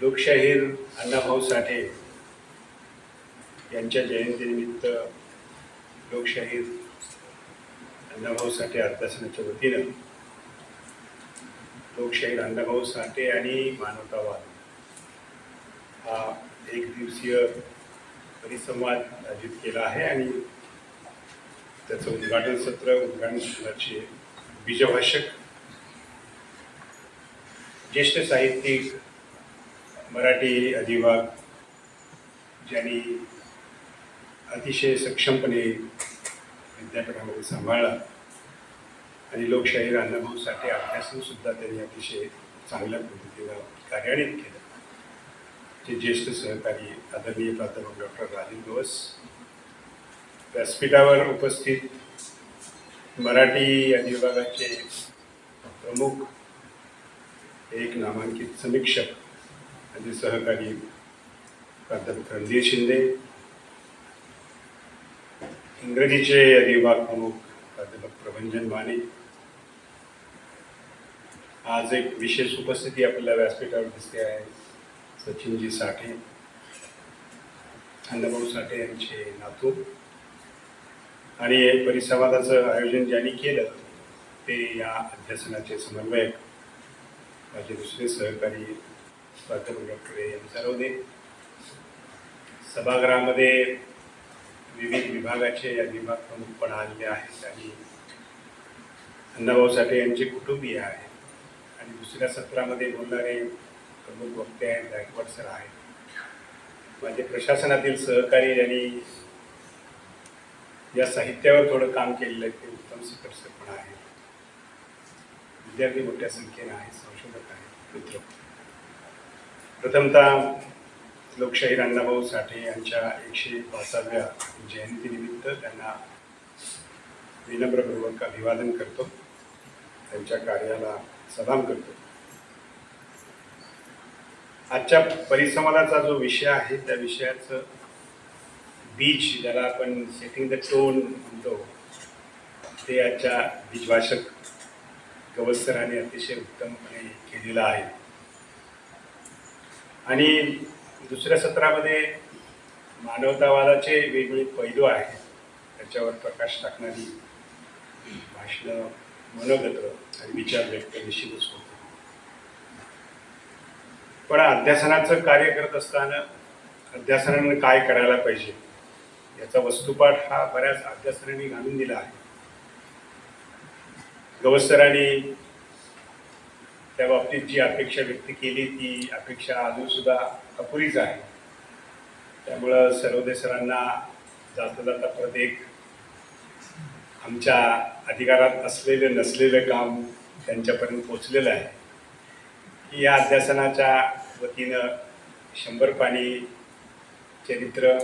लोकशाहीर अण्णाभाऊ साठे यांच्या जयंतीनिमित्त लोकशाहीर अण्णाभाऊ साठे अर्थासनाच्या वतीनं लोकशाहीर अण्णाभाऊ साठे आणि मानवतावाद हा एक दिवसीय परिसंवाद आयोजित केला आहे आणि त्याचं उद्घाटन सत्र उद्घाटनाचे बीजभाषक ज्येष्ठ साहित्यिक मराठी अधिभाग ज्यांनी अतिशय सक्षमपणे विद्यापीठामध्ये सांभाळला आणि लोकशाहीर अण्णाभाऊ साठे अभ्यासनसुद्धा त्यांनी अतिशय चांगल्या पद्धतीनं कार्यान्वित केलं. जे ज्येष्ठ सहकारी आदरणीय प्राध्यापक डॉक्टर राजेंद्र गवस व्यासपीठावर उपस्थित मराठी अधिभागाचे प्रमुख एक नामांकित समीक्षक माझे सहकारी प्राध्यापक रणधीर शिंदे इंग्रजीचे अधिविभाग प्रमुख प्राध्यापक प्रभंजन माने. आज एक विशेष उपस्थिती आपल्याला व्यासपीठावर दिसते आहे. सचिनजी साठे अण्णाभाऊ साठे यांचे नातू. आणि हे परिसंवादाचं आयोजन ज्यांनी केलं ते या अध्यासनाचे समन्वयक. माझे दुसरे सहकारी प्राध्यापक डॉक्टर ए एम सरवदे सभागृहामध्ये विविध विभागाचे या विभाग प्रमुख पण आलेले आहेत आणि अण्णाभाऊ साठे यांचे कुटुंबीय आहेत. आणि दुसऱ्या सत्रामध्ये बोलणारे प्रमुख वक्ते आहेत गायकवाड सर आहेत. माझे प्रशासनातील सहकारी यांनी या साहित्यावर थोडं काम केलेलं आहे ते उत्तम शिखर सर पण आहेत. विद्यार्थी मोठ्या संख्येने आहेत संशोधक आहेत मित्र. प्रथमतः लोकशाहीर अण्णाभाऊ साठे यांच्या एकशे पाचाव्या जयंतीनिमित्त त्यांना विनम्रपूर्वक अभिवादन करतो. त्यांच्या कार्याला सलाम करतो. आजच्या परिसंवादाचा जो विषय आहे त्या विषयाचं बीज ज्याला आपण सेटिंग द टोन म्हणतो ते आजच्या बीजभाषक गवसराने अतिशय उत्तमपणे केलेलं आहे. आणि दुसऱ्या सत्रामध्ये मानवतावादाचे वेगवेगळे पैलू आहेत. त्याच्यावर प्रकाश टाकणारी भाषणं मनोगत आणि विचार व्यक्त निश्चितच होते पण अध्यासनाचं कार्य करत असताना अध्यासनानं काय करायला पाहिजे? याचा वस्तुपाठ हा बऱ्याच अध्यासनांनी घालून दिला आहे. गवसरांनी त्या बाबतीत जी अपेक्षा व्यक्त केली ती अपेक्षा अजूनसुद्धा अपुरीच आहे. त्यामुळं सर्वोदय सरांना जाता जाता परत एक आमच्या अधिकारात असलेलं नसलेलं काम त्यांच्यापर्यंत पोचलेलं आहे. की या अध्यासनाच्या वतीनं शंभर पाणी चरित्र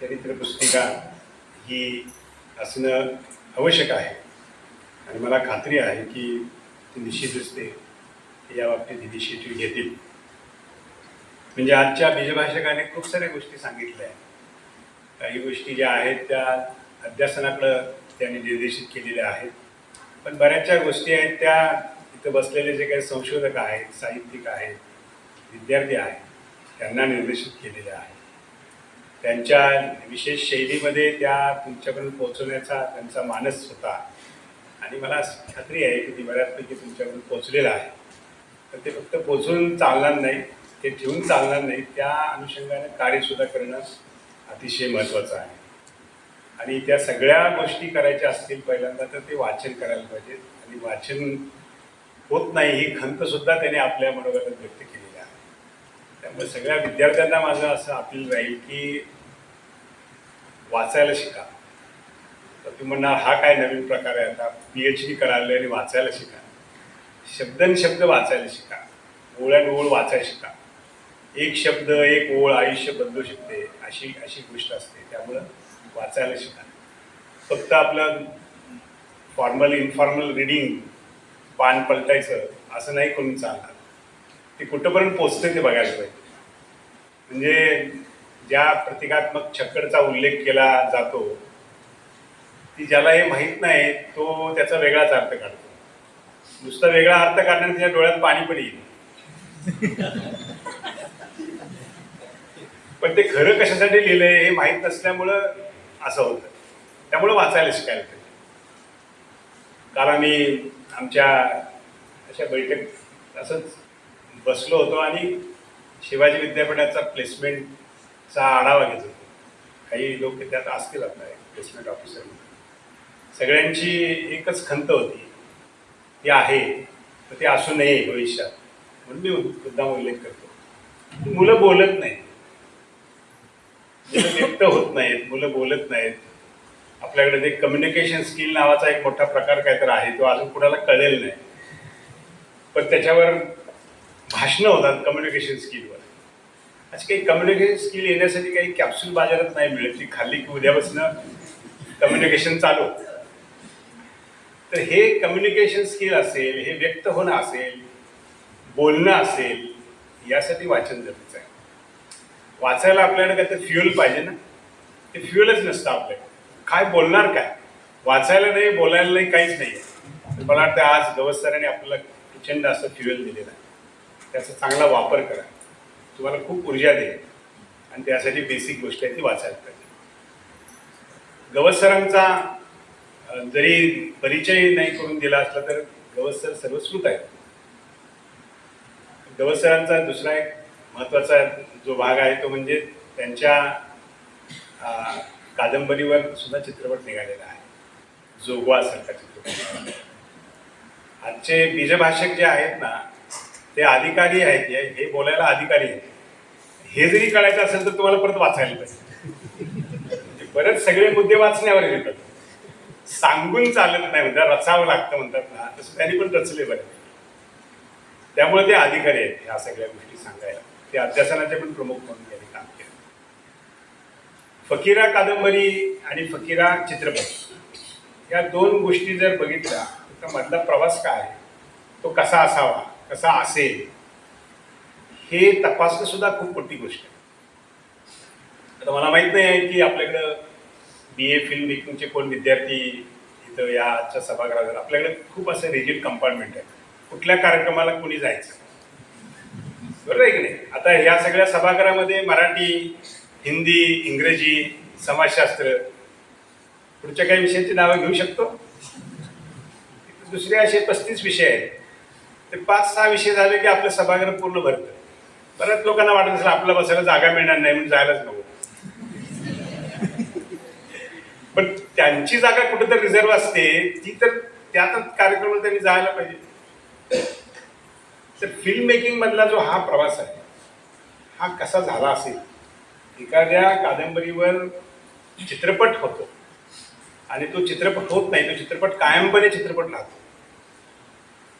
चरित्र पुस्तिका ही असणं आवश्यक आहे. आणि मला खात्री आहे की ती निश्चितच ते या बाबतीत इनिशिएटिव्ह घेतील. म्हणजे आजच्या बीजभाषकाने खूप साऱ्या गोष्टी सांगितल्या. आहेत काही गोष्टी ज्या आहेत त्या अध्यासनाकडं त्यांनी निर्देशित केलेल्या आहेत. पण बऱ्याचशा गोष्टी आहेत त्या इथं बसलेले जे काही संशोधक आहेत साहित्यिक आहेत विद्यार्थी आहेत त्यांना निर्देशित केलेल्या आहेत त्यांच्या विशेष शैलीमध्ये त्या तुमच्याकडून पोहोचवण्याचा त्यांचा मानस होता. आणि मला खात्री आहे की ती बऱ्याचपैकी तुमच्याकडून पोचलेला आहे. तर ते फक्त पोचून चालणार नाही ते ठेवून चालणार नाही त्या अनुषंगाने कार्यसुद्धा करणं अतिशय महत्त्वाचं आहे. आणि त्या सगळ्या गोष्टी करायच्या असतील पहिल्यांदा तर ते वाचन करायला पाहिजे. आणि वाचन होत नाही ही खंतसुद्धा त्याने आपल्या मनोगतात व्यक्त केलेली आहे. त्यामुळे सगळ्या विद्यार्थ्यांना माझं असं अपील राहील की वाचायला शिका. तर तुम्ही म्हणणार हा काय नवीन प्रकार आहे? आता पी एच डी करायला आणि वाचायला शिका. शब्दन शब्द वाचायला शिका. ओळ्यान ओळ वाचायला शिका. एक शब्द एक ओळ आयुष्य बदलू शकते अशी अशी गोष्ट असते. त्यामुळं वाचायला शिका. फक्त आपलं फॉर्मल इन्फॉर्मल रिडिंग पान पलटायचं असं नाही करून चालणार. ते कुठंपर्यंत पोचते ते बघायला पाहिजे. म्हणजे ज्या प्रतिकात्मक छकडचा उल्लेख केला जातो ती ज्याला हे माहीत नाही तो त्याचा वेगळाच अर्थ काढतो. नुसता वेगळा अर्थ काढण्याने त्याच्या डोळ्यात पाणी पण येईल. पण ते खरं कशासाठी लिहिलंय हे माहीत नसल्यामुळं असं होतं. त्यामुळं वाचायला शिकायला पाहिजे काल आम्ही आमच्या अशा बैठक असंच बसलो होतो आणि शिवाजी विद्यापीठाचा प्लेसमेंटचा आढावा घेत होतो. काही लोक त्यात असतील आपल्या प्लेसमेंट ऑफिसर सगळ्यांची एकच खंत होती. ते आहे तर ते असू नये भविष्यात. म्हणून मी मुद्दाम उल्लेख करतो. मुलं बोलत नाहीत. मुलं व्यक्त होत नाहीत मुलं बोलत नाहीत. आपल्याकडे ते कम्युनिकेशन स्किल नावाचा एक मोठा प्रकार काहीतरी आहे तो अजून कुणाला कळेल नाही. पण त्याच्यावर भाषणं होतात कम्युनिकेशन स्किलवर अशी काही कम्युनिकेशन स्किल येण्यासाठी काही कॅप्सूल बाजारात नाही मिळत ती खाल्ली की उद्यापासून कम्युनिकेशन चालू. तर हे कम्युनिकेशन स्किल असेल हे व्यक्त होणं असेल बोलणं असेल यासाठी वाचन गरजेचं आहे. वाचायला आपल्याकडे काय तर फ्युअल पाहिजे ना? ते फ्युअलच नसतं आपल्याकडे काय बोलणार काय? वाचायला नाही बोलायला नाही काहीच नाही. आहे मला वाटतं आज गवत सरांनी आपल्याला प्रचंड असं फ्युअल दिलेलं आहे. त्याचा चांगला वापर करा. तुम्हाला खूप ऊर्जा देईल. आणि त्यासाठी बेसिक गोष्ट आहे ती वाचायला पाहिजे. गवत सरांचा जरी परिचय नाही करून दिला असला तर गवत सर सर्वस्कृत आहेत गवत सरांचा दुसरा एक महत्त्वाचा जो भाग आहे तो म्हणजे त्यांच्या कादंबरीवर सुद्धा चित्रपट निघालेला आहे. जोगवा सारखा चित्रपट. आजचे बीजभाषक जे आहेत ना ते अधिकारी आहेत हे- हे बोलायला अधिकारी आहेत. हे जरी कळायचं असेल तर तुम्हाला परत वाचायला पाहिजे म्हणजे परत सगळे मुद्दे वाचण्यावर येतात. सांगून चालत नाही म्हणतात रचावं लागतं म्हणतात ना. तसं त्यांनी पण रचले बरं त्यामुळे ते अधिकारी आहेत ह्या सगळ्या गोष्टी सांगायला. ते अध्यासनाचे पण प्रमुख म्हणून त्यांनी काम केलं. फकीरा कादंबरी आणि फकीरा चित्रपट. या दोन गोष्टी जर बघितल्या तर मधला प्रवास काय आहे? तो कसा असावा? कसा असेल? हे तपासणं सुद्धा खूप मोठी गोष्ट आहे. आता मला माहीत नाही आहे की आपल्याकडं बी ए फिल्म मेकिंगचे कोण विद्यार्थी इथं या आजच्या सभागृहात आपल्याकडे खूप असं रिजिड कंपार्टमेंट आहे. कुठल्या कार्यक्रमाला कुणी जायचं? बरोबर आहे की नाही? आता ह्या सगळ्या सभागृहामध्ये मराठी हिंदी इंग्रजी समाजशास्त्र पुढच्या काही विषयांची नावं घेऊ शकतो? दुसरे असे पस्तीस विषय आहेत. ते पाच सहा विषय झाले की आपलं सभागृह पूर्ण भरतं. बऱ्याच लोकांना वाटत असेल आपल्याला बसायला जागा मिळणार नाही म्हणून जायलाच नको. पण त्यांची जागा कुठेतरी रिझर्व असते ती तर त्यातच कार्यक्रमाला त्यांनी जायला पाहिजे. तर फिल्म मेकिंग मधला जो हा प्रवास आहे हा कसा झाला असेल? एखाद्या कादंबरीवर चित्रपट होतो आणि तो चित्रपट होत नाही तो चित्रपट कायमपणे चित्रपट राहतो.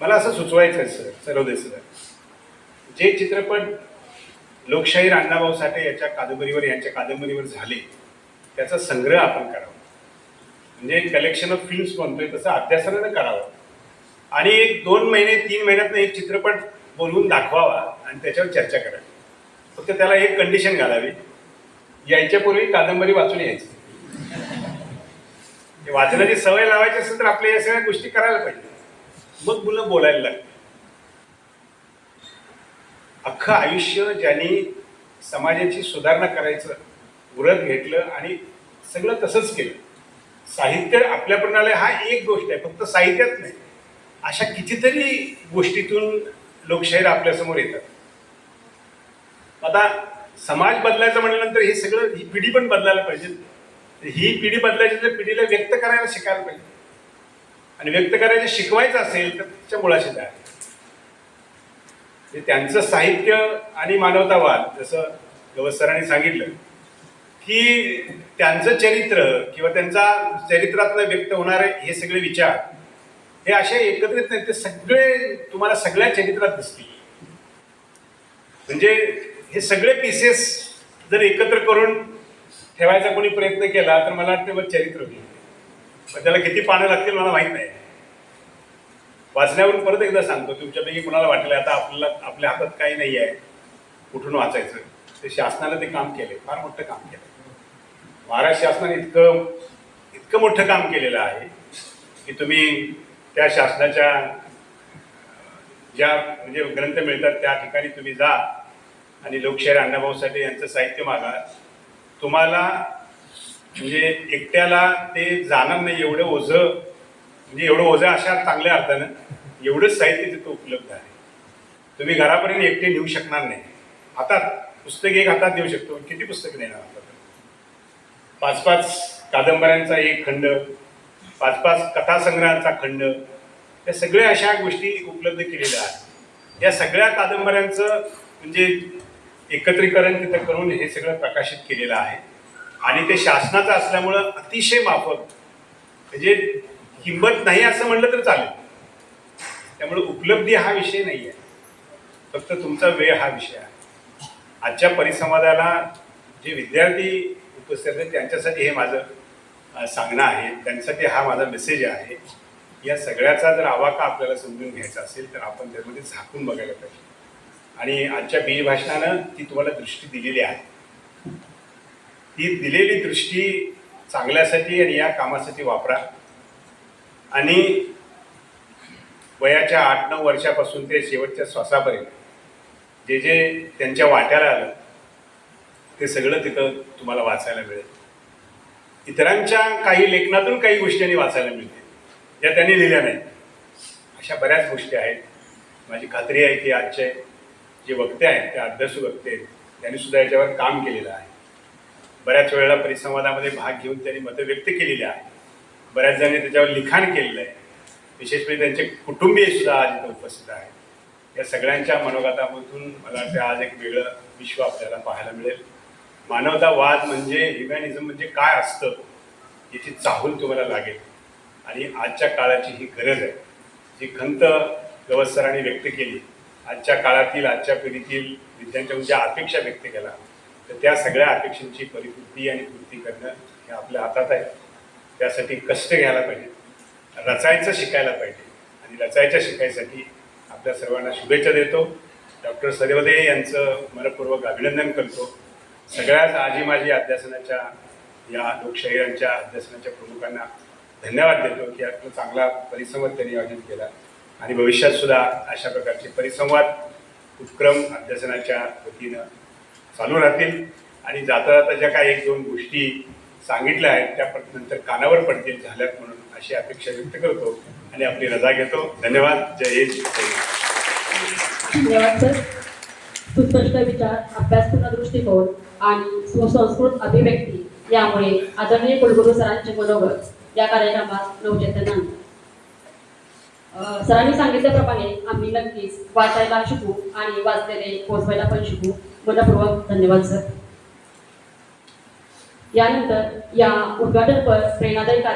मला असं सुचवायचं आहे सर सर्वदे सर. जे चित्रपट लोकशाही अण्णाभाऊ साठे याच्या कादंबरीवर यांच्या कादंबरीवर झाले त्याचा संग्रह आपण करावा. म्हणजे कलेक्शन ऑफ फिल्म्स म्हणतोय तसं अध्यासनानं करावं. आणि एक दोन महिने तीन महिन्यातनं एक चित्रपट बोलवून दाखवावा आणि त्याच्यावर चर्चा करावी. फक्त त्याला एक कंडिशन घालावी. यायच्यापूर्वी कादंबरी वाचून यायची. वाचण्याची वाचनाची सवय लावायची असेल तर आपल्या या सगळ्या गोष्टी करायला पाहिजे. मग मुलं बोलायला लागतात. अख्खं आयुष्य ज्यांनी समाजाची सुधारणा करायचं व्रत घेतलं आणि सगळं तसंच केलं. साहित्य आपल्या प्रणाली हा एक गोष्ट आहे फक्त साहित्यात नाही. अशा कितीतरी गोष्टीतून लोकशाहीर आपल्यासमोर येतात. आता समाज बदलायचं म्हटल्यानंतर हे सगळं ही पिढी पण बदलायला पाहिजे. ही पिढी बदलायची तर पिढीला व्यक्त करायला शिकायला पाहिजे. आणि व्यक्त करायचं शिकवायचं असेल तर त्याच्या मुळाशी द्या त्यांचं साहित्य आणि मानवतावाद जसं गवत सरांनी सांगितलं की त्यांचं चरित्र किंवा त्यांचा चरित्रातनं व्यक्त होणारे हे सगळे विचार हे असे एकत्रित नाही ते सगळे तुम्हाला सगळ्या चरित्रात दिसतील. म्हणजे हे सगळे पीसेस जर एकत्र करून ठेवायचा कोणी प्रयत्न केला तर मला वाटतं मग चरित्र होईल. त्याला किती पानं लागतील मला माहीत नाही. वाचण्यावरून परत एकदा सांगतो तुमच्यापैकी कुणाला वाटलं आता आपल्याला आपल्या हातात काही नाही आहे कुठून वाचायचं? ते शासनानं ते काम केले फार मोठं काम केलं महाराष्ट्र शासनाने इतकं इतकं मोठं काम केलेलं आहे की तुम्ही त्या शासनाच्या ज्या म्हणजे ग्रंथ मिळतात त्या ठिकाणी तुम्ही जा आणि लोकशाहीर अण्णाभाऊ साठे यांचं साहित्य मागा. तुम्हाला म्हणजे एकट्याला ते जाणार नाही एवढं ओझं म्हणजे एवढं ओझं अशा चांगल्या अर्थानं एवढंच साहित्य तिथं उपलब्ध आहे. तुम्ही घरापर्यंत एकटे नेऊ शकणार नाही. हातात पुस्तक एक हातात देऊ शकतो. किती पुस्तक देणार हातात पाच पाच कादंबऱ्यांचा एक खंड पाच पाच कथासंग्रहांचा खंड या सगळ्या अशा गोष्टी उपलब्ध केलेल्या आहेत. या सगळ्या कादंबऱ्यांचं म्हणजे एकत्रीकरण तिथं करून हे सगळं प्रकाशित केलेलं आहे. आणि ते शासनाचं असल्यामुळं अतिशय माफक. म्हणजे किंमत नाही असं म्हटलं तर चालेल. त्यामुळे उपलब्धी हा विषय नाही आहे फक्त तुमचा वेळ हा विषय आहे. आजच्या परिसंवादाला जे विद्यार्थी उपस्थित आहेत त्यांच्यासाठी हे माझं सांगणं आहे. त्यांच्यासाठी हा माझा मेसेज आहे. या सगळ्याचा जर आवाका आपल्याला समजून घ्यायचा असेल तर आपण त्यामध्ये झाकून बघायला पाहिजे. आणि आजच्या बीज भाषणानं ती तुम्हाला दृष्टी दिलेली आहे. ती दिलेली दृष्टी चांगल्यासाठी आणि या कामासाठी वापरा. आणि वयाच्या आठ नऊ वर्षापासून ते शेवटच्या श्वासापर्यंत जे जे त्यांच्या वाट्याला आलं ते सगळं तिथं तुम्हाला वाचायला मिळेल. इतरांच्या काही लेखनातून काही गोष्टी वाचायला मिळते. ज्या त्यांनी लिहिल्या नाहीत. अशा बऱ्याच गोष्टी आहेत. माझी खात्री आहे की आजचे जे वक्ते आहेत ते अभ्यासू वक्ते आहेत त्यांनी सुद्धा याच्यावर काम केलेलं आहे. बऱ्याच वेळेला परिसंवादामध्ये भाग घेऊन त्यांनी मतं व्यक्त केलेली आहे बऱ्याच जणांनी त्याच्यावर लिखाण केलेलं आहे. विशेष म्हणजे त्यांचे कुटुंबीय सुद्धा आज इथं उपस्थित आहेत. या सगळ्यांच्या मनोगतामधून मला वाटतं आज एक वेगळं विश्व आपल्याला पाहायला मिळेल. मानवतावाद म्हणजे ह्युमॅनिझम म्हणजे काय असतं याची चाहूल तुम्हाला लागेल. आणि आजच्या काळाची ही गरज आहे. जी खंत गवस व्यक्त केली आजच्या काळातील आजच्या पिढीतील विद्यार्थ्यांच्या ज्या म्हणजे अपेक्षा व्यक्त केल्या तर त्या सगळ्या अपेक्षांची परिपूर्ती आणि पूर्ती करणं हे आपल्या हातात आहे. त्यासाठी कष्ट घ्यायला पाहिजे रचायचं शिकायला पाहिजे आणि रचायच्या शिकायसाठी आपल्या सर्वांना शुभेच्छा देतो. डॉक्टर सरवदे यांचं मनपूर्वक अभिनंदन करतो. सगळ्याच आजी माझी अध्यासनाच्या या लोकशाहीरांच्या अध्यासनाच्या प्रमुखांना धन्यवाद देतो की आपला चांगला परिसंवाद त्यांनी आयोजित केला. आणि भविष्यात सुद्धा अशा प्रकारचे परिसंवाद उपक्रम अध्यासनाच्या वतीनं चालू राहतील. आणि जाता जाता ज्या काही एक दोन गोष्टी सांगितल्या आहेत त्या नंतर कानावर पडतील झाल्यात म्हणून अशी अपेक्षा व्यक्त करतो आणि आपली रजा घेतो. धन्यवाद. जय हिंद. धन्यवाद सर. सुस्पष्ट विचार अभ्यासपूर्ण दृष्टिकोन आणि सुसंस्कृत अभिव्यक्ती यामुळे आदरणीय कुलगुरू सरांचे मनोगत या कार्यक्रमात नवचेतन आणते. सरांनी सांगितल्याप्रमाणे आम्ही नक्कीच वाचायला शिकू आणि वाचलेले पोचवायला पण शिकू मनपूर्वक धन्यवाद सर यानंतर या उद्घाटनपर प्रेरणादायी